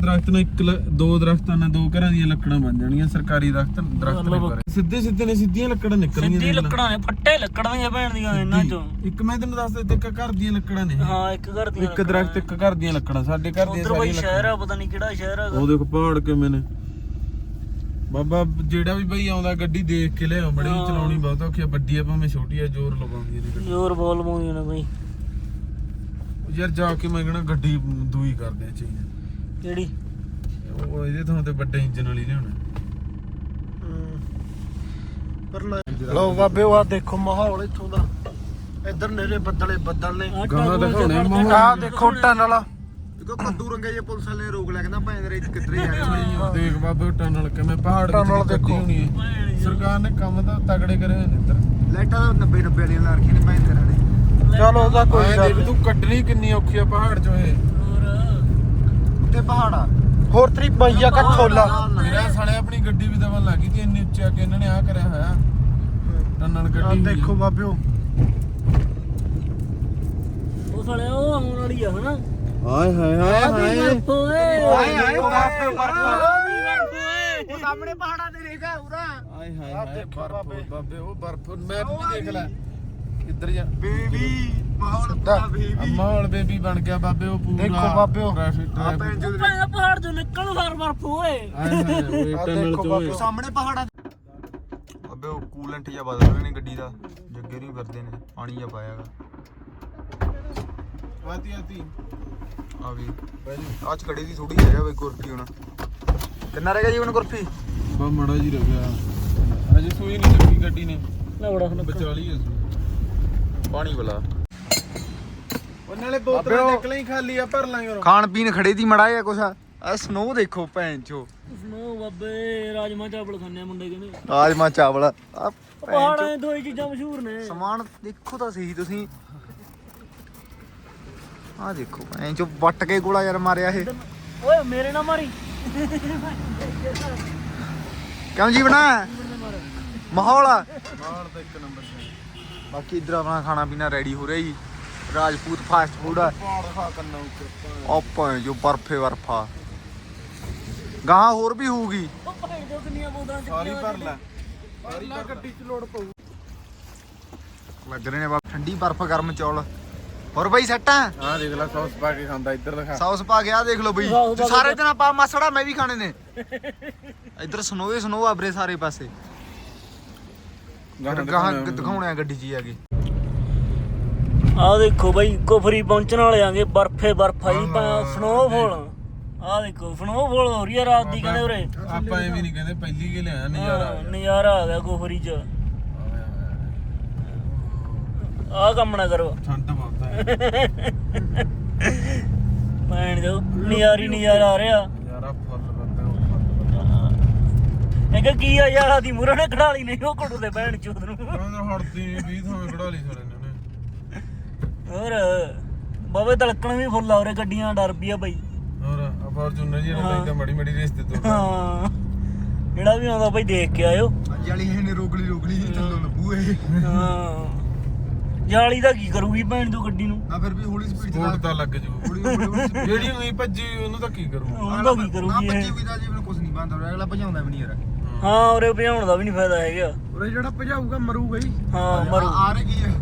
ਦਰਖਤ ਨਾਲ ਇੱਕ ਲ- ਦੋ ਦਰਖਤਾਂ ਨਾਲ ਦੋ ਘਰਾਂ ਦੀਆਂ ਲੱਕੜਾਂ ਬਣ ਜਾਣੀਆਂ ਸਰਕਾਰੀ ਦਰਖਤ ਦਰਖਤ ਨੇ ਪਰ। ਸਿੱਧੇ ਸਿੱਧੇ ਨੇ ਸਿੱਧੀਆਂ ਲੱਕੜਾਂ ਨਿਕਲਣੀਆਂ ਸਿੱਧੀ ਦੇਖ ਲੈ। ਲੱਕੜਾਂ ਨੇ ਫੱਟੇ ਲੱਕੜਾਂ ਦੀਆਂ ਭੈਣ ਦੀਆਂ ਇਹਨਾਂ ਚੋਂ। ਇੱਕ ਮੈਂ ਤੈਨੂੰ ਦੱਸਦਾ ਇੱਥੇ ਇੱਕ ਘਰ ਦੀਆਂ ਲੱਕੜਾਂ ਨੇ ਹਾਂ ਇੱਕ ਘਰ ਦੀਆਂ ਇੱਕ ਦਰਖਤ ਇੱਕ ਘਰ ਦੀਆਂ ਲੱਕੜਾਂ ਸਾਡੇ ਘਰ ਦੀਆਂ ਉਧਰ ਬਈ ਸਾਰੀਆਂ ਸ਼ਹਿਰ ਆ ਪਤਾ ਨਹੀਂ ਕਿਹੜਾ ਸ਼ਹਿਰ ਹੈਗਾ ਉਹ ਦੇਖੋ ਪਹਾੜ ਕਿਵੇਂ ਨੇ। ਬਾਬਾ ਜਿਹੜਾ ਵੀ ਬਈ ਆਉਂਦਾ ਗੱਡੀ ਦੇਖ ਕੇ ਲਿਆਓ ਬੜੀ ਚਲਾਉਣੀ ਬਹੁਤ ਔਖੀ ਆ ਵੱਡੀ ਆ ਭਾਵੇਂ ਛੋਟੀ ਆ ਜ਼ੋਰ ਲਵਾਉਂਦੀ ਨੇ ਗੱਡੀ ਜ਼ੋਰ ਬੋਲ ਪਾਉਂਦੀਆਂ ਨੇ ਬਈ। ਯਾਰ ਜਾ ਕੇ ਮੈਂ ਕਹਣਾ ਗੱਡੀ ਦੂਈ ਕਰਦੇ ਆ ਚੇਂਜ। ਕਿਹੜੀ? ਉਹ ਇਹਦੇ ਥਾਂ ਤੇ ਵੱਡੇ ਇੰਜਨ ਵਾਲੀ ਲਿਆਉਣਾ। ਪਰ ਲੋ ਬਾਬੇ ਉਹ ਆ ਦੇਖੋ ਮਾਹੌਲ ਇੱਥੋਂ ਦਾ। ਇੱਧਰ ਨੇਰੇ ਬੱਦਲੇ ਬੱਦਲ ਨੇ। ਗਾਹਾਂ ਦਿਖਾਉਣੇ ਮਾਹੌਲ। ਆਹ ਦੇਖੋ ਟਨਲ। ਆ ਦੇਖੋ ਕੱਦੂ ਰੰਗੇ ਜੇ ਪੁਲਿਸ ਵਾਲੇ ਨੇ ਰੋਕ ਲਿਆ ਕਹਿੰਦਾ ਭੈਣ ਦੇ ਕਿੱਧਰੇ ਜਾ ਰਹੇ ਦੇਖ ਬਾਬੇ ਟਨਲ ਕਿਵੇਂ ਪਹਾੜ ਵਿੱਚ ਟਨਲ ਦੀ ਕੱਢੀ ਦੇਖੋ। ਹੋਣੀ ਹੈ। ਸਰਕਾਰ ਨੇ ਕੰਮ ਤਾਂ ਤਗੜੇ ਕਰੇ ਹੋਏ ਨੇ ਇੱਧਰ। ਲਾਈਟਾਂ 90 90 ਵਾਲੀਆਂ ਲਾ ਰੱਖੀਆਂ ਨੇ ਚਲੋ ਉਹਦਾ ਕੋਈ ਗੱਲ ਦੇਖ ਤੂੰ ਕੱਢਣੀ ਕਿੰਨੀ ਔਖੀ ਆ ਪਹਾੜ ਚੋਂ ਇਹ। ਉੱਤੇ ਪਹਾੜਾ। ਹੋਰ ਤਰੀ ਪਈਆ ਕਾ ਠੋਲਾ ਮੇਰਾ ਸਾਲੇ ਆਪਣੀ ਗੱਡੀ ਵੀ ਦਬਨ ਲੱਗੀ ਤੇ ਇੰਨੀ ਉੱਚੀ ਕੇ ਇਹਨਾਂ ਨੇ ਆ ਕਰਿਆ ਹੋਇਆ। ਟਨਲ ਆਹ ਗੱਡੀ ਦੇਖੋ। ਬਾਬਿਓ। ਉਹ ਸਾਲੇ ਉਹ ਆਉਣ ਵਾਲੀ ਆ ਹਨਾ? ਹਾਏ ਹਾਏ ਹਾਏ ਹਾਏ। ਓਏ ਹਾਏ ਹਾਏ ਬਾਬੇ ਓਏ ਸਾਹਮਣੇ ਪਹਾੜਾਂ ਦੇ ਰੇਗਾ ਉਰਾ। ਹਾਏ ਹਾਏ ਆਹ ਹਾਏ ਦੇਖੋ ਬਾਬੇ। ਬਾਬੇ ਉਹ ਬਰਫ। ਮੈਪ ਵੀ ਦੇਖ ਲੈ। ਕਿੱਧਰ ਜਾ ਬੇਬੀ। ਮਾਹੌਲ ਸਿੱਧਾ। ਪੂਰਾ ਬੇਬੀ ਮਾਹੌਲ ਬੇਬੀ ਬਣ ਗਿਆ ਬਾਬੇ ਉਹ ਪੂਰਾ ਦੇਖੋ ਬਾਬੇ ਉਹ। ਟ੍ਰੈਫਿਕ ਆ ਭੈਣ ਜੋ ਭਾਵੇਂ ਪਹਾੜ ਚੋਂ ਨਿਕਲ ਫਰ ਬਰਫ ਓਏ ਹਾਏ ਹਾਏ ਓਏ ਆਹ ਟਨਲ ਦੇਖੋ ਚੋਂ ਬਾਬੇ। ਓਏ। ਸਾਹਮਣੇ ਪਹਾੜਾ ਅਬੇ ਉਹ ਕੂਲੈਂਟ ਜਿਹਾ ਬਦਲ ਰਹੇ ਨੇ ਗੱਡੀ ਦਾ। ਜੱਗੇ ਨੂੰ ਕਰਦੇ ਨੇ ਪਾਣੀ ਜਿਹਾ ਪਾਇਆਗਾ ਆਤੀ ਆਤੀ। ਆ ਵੀ। ਆਜ ਖੜੀ ਦੀ ਥੋੜੀ ਹੈਗਾ ਬਈ ਕੁਰਫੀ ਹੁਣ। ਕਿੰਨਾ ਰਹੇਗਾ ਜੀ ਹੁਣ ਕੁਰਫੀ ਬਾ ਮੜਾ ਜੀ ਰੁਕਿਆ ਅਜੇ ਸੂਈ ਨਹੀਂ ਲੱਗੀ ਗੱਡੀ ਨੇ। ਨਾ ਬੜਾ ਹੁਣ ਬਚਾ ਲਈ ਸੂਈ ਪਾਣੀ ਵਾਲਾ। ਉਹ ਨਾਲੇ ਬਾਬੇ ਬੋਤਲਾਂ ਉਹ- ਨਿਕਲਾਂ ਹੀ ਖਾਲੀ ਆ ਭਰ ਲਾਂਗੇ ਉਹ ਖਾਣ ਪੀਣ ਖੜੇ ਦੀ ਮੜਾ ਜਿਹਾ ਕੁਛ ਆ। ਸਨੋ ਦੇਖੋ ਭੈਣ ਚੋ। ਸੁਣੋ ਬਾਬੇ ਰਾਜਮਾ ਚਾਵਲ ਖਾਣੇ ਮੁੰਡੇ ਕਹਿੰਦੇ। ਰਾਜਮਾ ਚਾਵਲ ਆ। ਪਹਾੜਾਂ 'ਚ। ਦੋ ਹੀ ਚੀਜ਼ਾਂ ਮਸ਼ਹੂਰ ਨੇ। ਸਮਾਨ ਦੇਖੋ ਤਾਂ ਸਹੀ ਤੁਸੀਂ। ਆ ਦੇਖੋ ਭੈਣ ਚੋ ਵੱਟ ਕੇ ਗੋਲਾ ਯਾਰ ਮਾਰਿਆ ਇਹ। ਓਏ ਮੇਰੇ ਨਾਲ ਮਾਰੀ। ਕਿਉਂ ਜੀ ਬਣਾ? ਮਾਹੌਲ ਆ। ਮਾਰ ਤਾਂ ਇੱਕ ਨੰਬਰ ਤੇ। ਬਾਕੀ ਇਧਰ ਆਪਣਾ ਖਾਣਾ ਪੀਣਾ ਰੈਡੀ ਹੋ ਰਿਹਾ ਜੀ। ਰਾਜਪੂਤ ਫਾਸਟ ਫੂਡ ਆ ਪਹਾੜ ਖਾ ਕੰਨਾ ਉੱਤੇ ਆਪਾਂ ਜੋ ਬਰਫੇ ਬਰਫਾ ਗਾਹਾਂ ਹੋਰ ਵੀ ਹੋਊਗੀ। ਉਹ ਭਾਈ ਦੋ ਕਿੰਨੀਆਂ ਬੋਤਲਾਂ ਸਾਰੀ ਭਰ ਲੈ। ਸਾਰੀ ਭਰ ਗੱਡੀ ਚ ਲੋੜ ਪਊ ਲੱਗ ਰਹੇ ਨੇ ਬਾ ਠੰਡੀ ਬਰਫ ਗਰਮ ਚੌਲ। ਹੋਰ ਬਈ ਸੱਟਾਂ ਆਹ ਦੇਖ ਲੈ ਸੌਸ ਪਾ ਕੇ ਖਾਂਦਾ ਇੱਧਰ ਦਿਖਾ। ਸੌਸ ਪਾ ਕੇ ਆ ਦੇਖ ਲਓ ਬਈ। ਸੌਸ ਪਾ ਕੇ ਸਾਰੇ ਦਿਨ ਆਪਾਂ ਮਸੜਾ ਮੈਂ ਵੀ ਖਾਣੇ ਨੇ। ਇੱਧਰ ਸਨੋਵੇ ਸਨੋ ਆਬਰੇ ਸਾਰੇ ਪਾਸੇ। ਗਾਹਾਂ ਗਾਹਾਂ ਦਿਖਾਉਣੇ ਦਿਖਾਉਣੇ ਆ ਗੱਡੀ 'ਚ ਹੀ ਆ ਕੇ। ਆ ਦੇਖੋ ਬਾਈ ਕੁਫਰੀ ਪਹੁੰਚਣ ਵਾਲੇ ਆਂਗੇ ਬਰਫੇ ਬਰਫ ਆਈ ਸਨੋਫਾਲ ਆ ਦੇਖੋ ਸਨੋਫਾਲ ਹੋ ਰਹੀ ਆ ਰਾਤ ਦੀ ਕਹਿੰਦੇ ਉਰੇ। ਆਪਾਂ ਐਵੇਂ ਨਹੀਂ ਕਹਿੰਦੇ ਪਹਿਲੀ ਕੇ ਲਿਆ ਨਜ਼ਾਰਾ ਨਜ਼ਾਰਾ ਆ ਗਿਆ ਕੁਫਰੀ 'ਚ। ਆ ਕੰਮ ਨਾ ਕਰੋ। ਠੰਡ ਬਹੁਤ ਹੈ ਭੈਣ ਜੋ ਨਜ਼ਾਰੀ ਨਜ਼ਾਰਾ ਆ ਰਿਹਾ। ਯਾਰਾ ਫੁੱਲ ਬੰਦਾ ਉਹ ਫੁੱਲ ਇਹ ਕਿ ਕੀ ਆ ਯਾਰ ਆਦੀ ਮੁਰੇ ਨੇ ਖੜਾ ਲਈ ਨਹੀਂ ਉਹ ਕੁੱਟ ਦੇ ਭੈਣ ਚੋਦ ਨੂੰ। ਹੜਦੀ 20 ਥਾਵੇਂ ਕਢਾ ਲਈ ਨੇ। ਉਹਨੇ ਹੋਰ ਬਾਬੇ ਤਲਕਣ ਵੀ ਫੁੱਲ ਆ ਉਰੇ ਗੱਡੀਆਂ ਡਰ ਵੀ ਆ ਬਾਈ। ਹੋਰ ਆ ਫਾਰਚੂਨਰ ਜੀ ਨੇ ਤਾਂ ਮੜੀ ਮੜੀ ਰੇਸ ਤੇ ਹਾਂ। ਜਿਹੜਾ ਵੀ ਆਉਂਦਾ ਬਾਈ ਦੇਖ ਕੇ ਆਇਓ। ਅੱਜ ਵਾਲੀ ਇਹਨੇ ਰੋਗਲੀ ਰੋਗਲੀ ਚੱਲੋ ਲੱਭੂ ਇਹ। ਹਾਂ। ਜਾਲੀ ਦਾ ਕੀ ਕਰੂਗੀ ਭੈਣ ਤੋਂ ਗੱਡੀ ਨੂੰ? ਨਾ ਫਿਰ ਵੀ ਹੌਲੀ ਸਪੀਡ ਤਾਂ ਲੱਗ ਜੂ। ਹੌਲੀ ਹੌਲੀ ਹੌਲੀ speed ਜਿਹੜੀ ਨਹੀਂ ਭੱਜੀ ਉਹਨੂੰ ਤਾਂ ਕੀ ਕਰੂ ਉਹਦਾ ਕੀ ਨਾ ਕਰੂਗੀ ਭੱਜੀ ਇਹ ਵੀ ਤਾਂ ਜੀਵਨ ਕੁਝ ਨਹੀਂ ਬੰਦ ਅਗਲਾ ਭਜਾਉਂਦਾ ਵੀ ਨਹੀਂ ਯਾਰ ਹਾਂ। ਉਰੇ ਭਜਾਉਣ ਦਾ ਵੀ ਨਹੀਂ ਫਾਇਦਾ ਹੈਗਾ। ਉਰੇ ਜਿਹੜਾ ਭਜਾਊਗਾ ਮਰੂਗਾ ਹੀ। ਹਾਂ ਮਰੂ। ਆ ਰਹੀ ਕੀ ਹੈ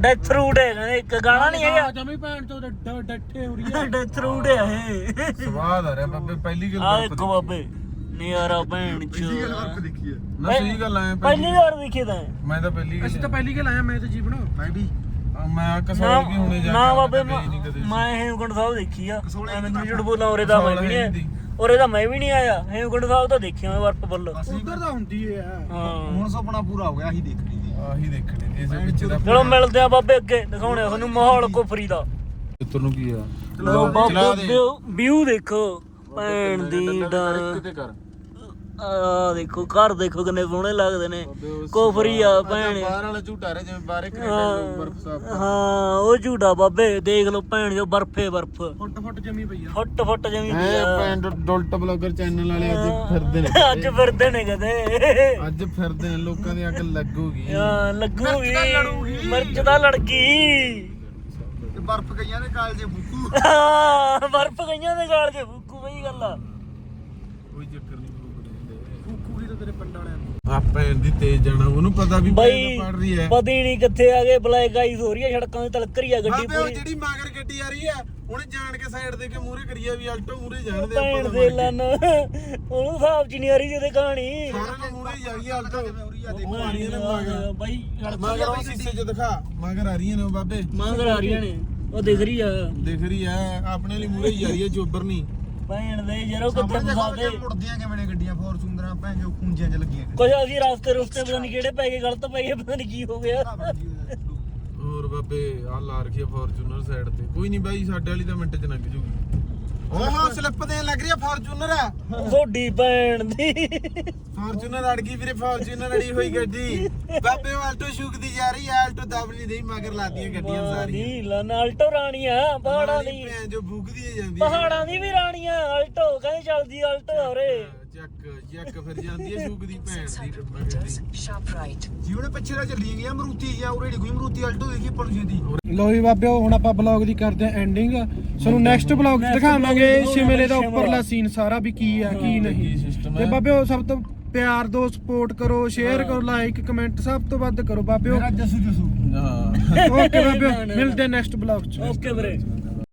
ਡੈਥ ਰੂਟ ਹੈ ਕਹਿੰਦੇ ਇੱਕ ਗਾਣਾ ਨਹੀਂ ਹੈਗਾ। ਜਮੀ ਭੈਣ ਤੋਂ ਡੱਠੇ ਹੋ। ਡੈਥ ਰੂਟ ਹੈ ਇਹ। ਸਵਾਦ ਆ ਰਿਹਾ ਬਾਬੇ ਪਹਿਲੀ ਗੱਲ ਆ ਬਰਫ਼ ਦੇਖੋ ਬਾਬੇ ਨਜ਼ਾਰਾ ਭੈਣ ਚ ਪਹਿਲੀ ਗੱਲ ਵਰਕ ਦੇਖੀ ਹੈ। ਨਾ ਸਹੀ ਗੱਲ ਐ ਪਹਿਲੀ ਵਾਰ ਦੇਖੇ ਤਾਂ ਮੈਂ ਤਾਂ ਪਹਿਲੀ ਅਸੀਂ ਤਾਂ ਪਹਿਲੀ ਗੱਲ ਆਇਆ ਮੈਂ ਤੇ ਜੀਵਨ ਮੈਂ ਵੀ। ਮੈਂ ਕਸੌਲ ਕੀ ਹੁਣੇ ਜਾ ਨਾ ਬਾਬੇ ਆਇਆ, ਗਈ ਨਹੀਂ ਕਦੇ ਮੈਂ ਹੇਮਕੁੰਡ ਸਾਹਿਬ ਦੇਖੀ ਆ। ਐਵੇਂ ਝੂਠ ਬੋਲਾਂ ਉਰੇ ਦਾ ਮੈਂ ਵੀ ਹੈ ਨਹੀਂ ਨੀ। ਉਰੇ ਦਾ ਮੈਂ ਵੀ ਨਹੀਂ ਆਇਆ। ਹੇਮਕੁੰਡ ਸਾਹਿਬ ਤਾਂ ਦੇਖਿਆ ਮੈਂ ਵਰਪ ਬੱਲ ਉਧਰ ਤਾਂ ਹੁੰਦੀ ਆ ਹਾਂ। ਹੁਣ ਸੁਪਨਾ ਪੂਰਾ ਹੋ ਗਿਆ ਅਸੀਂ ਦੇਖਣੀ ਆਹੀ ਦੇਖਣੀ ਸੀ, ਇਸੇ ਵਿੱਚ ਦਾ ਚਲੋ ਮਿਲਦੇ ਆ ਬਾਬੇ ਅੱਗੇ ਦਿਖਾਉਣੇ ਆ ਤੁਹਾਨੂੰ ਮਾਹੌਲ ਕੁਫਰੀ ਦਾ। ਚਿੱਤਰ ਨੂੰ ਕੀ ਆ? ਲੋ ਚਲਾ ਬਾਬੇ ਦੇ। ਵਿਊ ਦੇਖੋ ਭੈਣ ਦੀ ਡਰ ਕਿਤੇ ਕਰ। ਆ ਦੇਖੋ ਘਰ ਦੇਖੋ ਕਿੰਨੇ ਸੋਹਣੇ ਲੱਗਦੇ ਨੇ। ਕੁਫਰੀ ਆ ਭੈਣ। ਬਾਹਰ ਵਾਲਾ ਝੂਟਾ ਰਿਹਾ ਜਿਵੇਂ ਬਾਹਰ ਕੈਨੇਡਾ ਬਰਫ ਸਾਫ਼ ਹਾਂ ਉਹ ਝੂਟਾ ਬਾਬੇ ਦੇਖ ਲਓ ਭੈਣ ਜੋ ਬਰਫੇ ਬਰਫ। ਫੁੱਟ ਫੁੱਟ ਜਮੀ ਪਈ ਆ। ਫੁੱਟ ਫੁੱਟ ਜਮੀ ਪਈ ਆ। ਡੋਲਟ ਬਲੌਗਰ ਚੈਨਲ ਵਾਲੇ ਅੱਜ ਫਿਰਦੇ ਨੇ ਅੱਜ ਫਿਰਦੇ ਨੇ ਕਦੇ। ਅੱਜ ਫਿਰਦੇ ਨੇ ਲੋਕਾਂ ਦੀ ਅੱਗ ਲੱਗੂਗੀ। ਹਾਂ ਲੱਗੂਗੀ। ਮਿਰਚ ਦਾ ਲੜਕੀ ਬਰਫ਼ ਗਈਆਂ ਨੇ ਕਾਲ ਜੇ ਬੁੱਕੂ ਹਾਂ, ਬਰਫ਼ ਗਈਆਂ ਗਾਲ 'ਚ ਫੁੱਕੂ ਬਈ ਗੱਲ ਆ ਕੋਈ ਚੱਕਰ ਨਹੀਂ ਕੁੜੀ ਤਾਂ ਤੇਰੇ ਪਿੰਡ ਵਾਲਿਆਂ ਨੂੰ ਆਪਾਂ ਇਹਦੀ ਤੇਜ਼ ਜਾਣਾ ਉਹਨੂੰ ਪਤਾ ਵੀ ਬਈ ਪੜ ਰਹੀ ਹੈ। ਪਤਾ ਹੀ ਨਹੀਂ ਕਿੱਥੇ ਆ ਗਏ ਬਲੈਕ ਆਈਜ਼ ਹੋ ਰਹੀ ਸੜਕਾਂ ਤੇ ਤਲਕ ਰਹੀ ਆ ਗੱਡੀ ਬਾਬੇ ਉਹ ਪੂਰੀ। ਜਿਹੜੀ ਮਗਰ ਗੱਡੀ ਆ ਰਹੀ ਹੈ ਉਹਨੇ ਜਾਣ ਕੇ ਸਾਈਡ ਦੇ ਕੇ ਮੂਹਰੇ ਕਰੀਆ ਵੀ ਆਲਟੋ ਮੂਹਰੇ ਜਾਣ ਦੇ ਭੈਣ ਤਾਂ ਦੇ ਮਰ। ਲੰਨ ਉਹਨੂੰ ਹਿਸਾਬ ਚ ਨਹੀਂ ਆ ਰਹੀ ਜਿਹਦੇ ਕਹਾਣੀ। ਸਾਰਿਆਂ ਨੂੰ ਮੂਹਰੇ ਜਾ ਰਹੀ ਆਲਟੋ ਦੇਖੋ। ਉਹ ਆ ਰਹੀਆਂ ਨੇ ਮਗਰ ਬਾਈ ਮਗਰ ਉਹ ਸ਼ੀਸ਼ੇ 'ਚ ਦਿਖਾ। ਮਗਰ ਆ ਰਹੀਆਂ ਨੇ ਉਹ ਬਾਬੇ। ਮੰਗ ਆ ਰਹੀਆਂ ਨੇ ਉਹ ਦਿਖ ਰਹੀ ਆ। ਦਿਖ ਰਹੀ ਹੈ ਆਪਣੇ ਲਈ ਮੂਹਰੇ ਹੀ ਜਾ ਰਹੀ ਹੈ ਜੋਬਰ ਨਹੀਂ ਭੈਣ ਦੇ ਯਾਰੋ ਕਿੱਥੇ ਫਸਾਦੇ ਕਿ ਮੁੜਦੀਆਂ ਕਿਵੇਂ ਨੇ ਗੱਡੀਆਂ ਫੋਰਚੂਨਰਾਂ ਭੈਣ ਜੋ ਖੂੰਜੀਆਂ ਚ ਲੱਗੀਆਂ ਕੁਝ ਅਸੀਂ ਰਸਤੇ ਰੁਸਤੇ ਪਤਾ ਨਹੀਂ ਕਿਹੜੇ ਪੈ ਗਏ ਗਲਤ ਪੈ ਗਏ ਪਤਾ ਨਹੀਂ ਕੀ ਹੋ ਗਿਆ। ਹੋਰ ਬਾਬੇ ਆ ਲਾ ਰੱਖੀ ਫੋਰਚੂਨਰ ਸਾਈਡ ਤੇ। ਕੋਈ ਨਹੀਂ ਬਾਈ ਸਾਡੇ ਵਾਲੀ ਤਾਂ ਮਿੰਟ 'ਚ ਲੰਘ ਜੂਗੀ। ਓਹੋ ਸਲਿੱਪ ਦੇਣ ਲੱਗ ਰਹੀ ਆ ਫੋਰਚੂਨਰ। ਆ ਤੁਹਾਡੀ ਭੈਣ ਦੀ। ਫੋਰਚੂਨਰ ਅੜ ਗਈ ਵੀਰੇ ਫੋਰਚੂਨਰ ਅੜੀ ਹੋਈ ਗੱਡੀ। ਬਾਬੇ ਉਹ ਆਲਟੋ ਸ਼ੂਕਦੀ ਜਾ ਰਹੀ ਆ ਆਲਟੋ ਦਬ ਨਹੀਂ ਰਹੀ ਮਗਰ ਲਾਦੀਆਂ ਗੱਡੀਆਂ ਸਾਰੀਆਂ। ਦੀ ਲਨ ਆਲਟੋ ਰਾਣੀਆਂ ਪਹਾੜਾਂ ਦੀ ਭੈਣ ਜੋ ਭੁੱਖਦੀ ਜਾਂਦੀ ਆ। ਪਹਾੜਾਂ ਦੀ ਵੀ ਰਾਣੀਆਂ ਆਲਟੋ ਕਹਿੰਦੇ ਚੱਲਦੀ ਆਲਟੋ ਹੋਰੇ ਚੱਕ। ਚੱਕ ਫਿਰ ਜਾਂਦੀ ਹੈ ਸ਼ੂਕਦੀ ਭੈਣ ਦੀ ਡੱਬਾ ਗੱਡੀ। ਜੀਵਨੇ ਪਿੱਛੇ ਦਾ ਚੱਲੀ ਗਈਆਂ ਮਰੂਤੀ ਜਾਂ ਉਰੇ ਕੋਈ ਮਰੂਤੀ ਆਲਟੋ ਦੇਖੀ ਪਣ ਜਾਂਦੀ ਲੋ ਵੀ ਬਾਬੇ ਹੁਣ ਆਪਾਂ ਬਲੌਗ ਦੀ ਕਰਦੇ ਆ ਐਂਡਿੰਗ ਸਾਨੂੰ ਨੈਕਸਟ ਬਲੌਗ ਦਿਖਾਵਾਂਗੇ ਸ਼ਿਮਲੇ ਦਾ। ਉੱਪਰਲਾ ਸੀਨ ਸਾਰਾ ਵੀ ਕੀ ਆ ਕੀ ਨਹੀਂ। ਤੇ ਹੈ। ਬਾਬੇ ਉਹ ਸਭ ਤੋਂ ਪਿਆਰ ਦੋ ਸਪੋਰਟ ਕਰੋ ਸ਼ੇਅਰ ਕਰੋ ਲਾਈਕ ਕਮੈਂਟ ਸਭ ਤੋਂ ਵੱਧ ਕਰੋ। ਬਾਬੇ ਮੇਰਾ ਜਸੂ ਜਸੂ। ਹਾਂ ਓਕੇ ਬਾਬੇ ਮਿਲਦੇ ਨੈਕਸਟ ਬਲੌਗ ਚ। ਓਕੇ ਵੀਰੇ।